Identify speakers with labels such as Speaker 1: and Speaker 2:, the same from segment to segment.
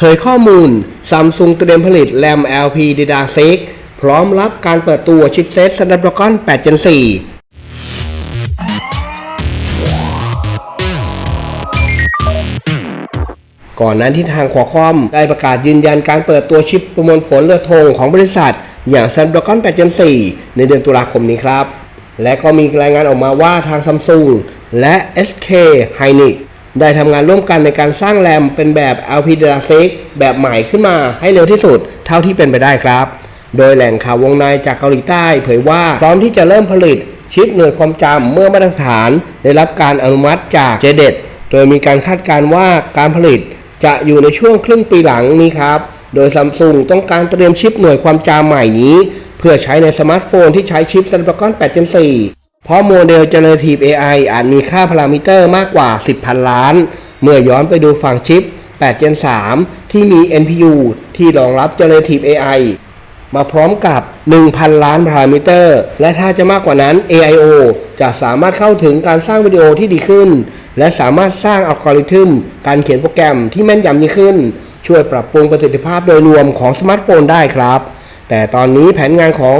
Speaker 1: เผยข้อมูล Samsung เตรียมผลิตแรม LP DDR6 พร้อมรับการเปิดตัวชิปเซต Snapdragon 8 Gen 4ก่อนนั้นที่ทางขวาคอมได้ประกาศยืนยันการเปิดตัวชิปประมวลผลเรือธงของบริษัท อย่าง Snapdragon 8 Gen 4 ในเดือนตุลาคมนี้ครับ และก็มีรายงานออกมาว่าทาง Samsung และ SK Hynix ได้ทำงานร่วมกันในการสร้างแรมเป็นแบบ LPDDR6 แบบใหม่ขึ้นมาให้เร็วที่สุด เท่าที่เป็นไปได้ครับ โดยแหล่งข่าววงในจากเกาหลีใต้เผยว่าพร้อมที่จะเริ่มผลิตชิปหน่วยความจำเมื่อมาตรฐาน ได้รับการอนุมัติจาก JEDET โดยมีการคาดการณ์ว่าการผลิตจะอยู่ในช่วงครึ่งปีหลังนี้ครับ โดยซัมซุงต้องการเตรียมชิปหน่วยความจำใหม่นี้ เพื่อใช้ในสมาร์ทโฟนที่ใช้ชิป Snapdragon 8 Gen 4 เพราะโมเดล Generative AI อาจมีค่าพารามิเตอร์มากกว่า 10,000 ล้าน เมื่อย้อนไปดูฝั่งชิป 8 Gen 3 ที่มี NPU ที่รองรับ Generative AI มาพร้อมกับ 1,000 ล้านพารามิเตอร์ และถ้าจะมากกว่านั้น AIO จะสามารถเข้าถึงการสร้างวิดีโอที่ดีขึ้น และสามารถสร้างอัลกอริทึม การเขียนโปรแกรมที่แม่นยำยิ่งขึ้น ช่วยปรับปรุงประสิทธิภาพโดยรวมของสมาร์ทโฟนได้ครับ แต่ตอนนี้แผนงานของ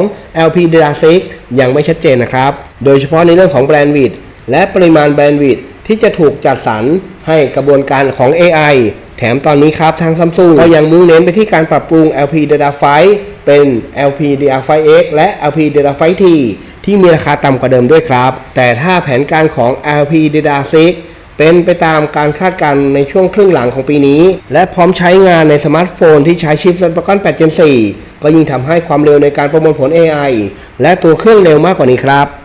Speaker 1: LP d a t a 6 ยังไม่ชัดเจนนะครับ โดยเฉพาะในเรื่องของแบรนด์วิดและปริมาณแบรนด์วิดที่จะถูกจัดสรรให้กระบวนการของ AI แถมตอนนี้ครับทางซัมซุงก็ยังมุ่งเน้นไปที่การปรับปรุง LP Data 5เป็น LP Data 5X และ LP Data 5T ที่มีราคาต่ำกว่าเดิมด้วยครับ แต่ถ้าแผนการของ LP Data 6 เป็นไปตามการคาดการณ์ในช่วงครึ่งหลังของปีนี้ และพร้อมใช้งานในสมาร์ทโฟนที่ใช้ชิป Snapdragon 8 Gen 4ก็ยิ่งทำให้ความเร็วในการประมวลผล AI และตัวเครื่องเร็วมากกว่านี้ครับ